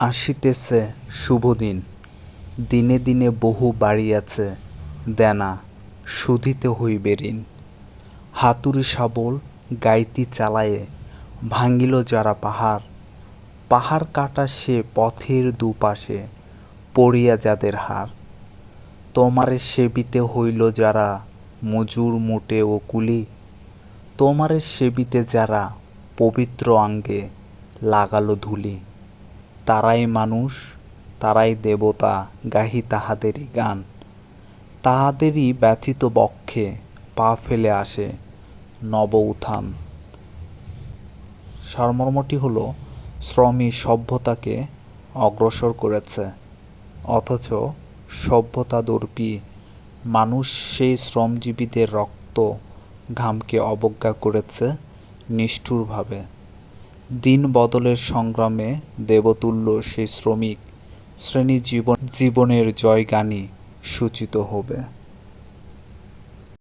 আসিতেছে শুভদিন। দিনে দিনে বহু বাড়িয়াছে দেনা শুধিতে হইবে ঋণ। হাতুড়ি শাবল গাইতি চালায়ে ভাঙিল যারা পাহাড়। পাহাড় কাটা সে পথের দুপাশে পড়িয়া যাদের হার। তোমারে সেবিতে হইল যারা মজুর মোটে ও কুলি। তোমারে সেবিতে যারা পবিত্র অঙ্গে লাগালো ধুলি। তারাই মানুষ, তারাই দেবতা, গাহি তাহাদেরই গান। তাহাদেরই ব্যথিত বক্ষে পা ফেলে আসে নব উত্থান। সারমর্মটি হল, শ্রমী সভ্যতাকে অগ্রসর করেছে, অথচ সভ্যতা সভ্যতাদর্পী মানুষ সেই শ্রমজীবীদের রক্ত ঘামকে অবজ্ঞা করেছে নিষ্ঠুরভাবে। দিন বদলের সংগ্রামে দেবতুল্য সেই শ্রমিক শ্রেণি জীবন জীবনের জয়গানই সূচিত হবে।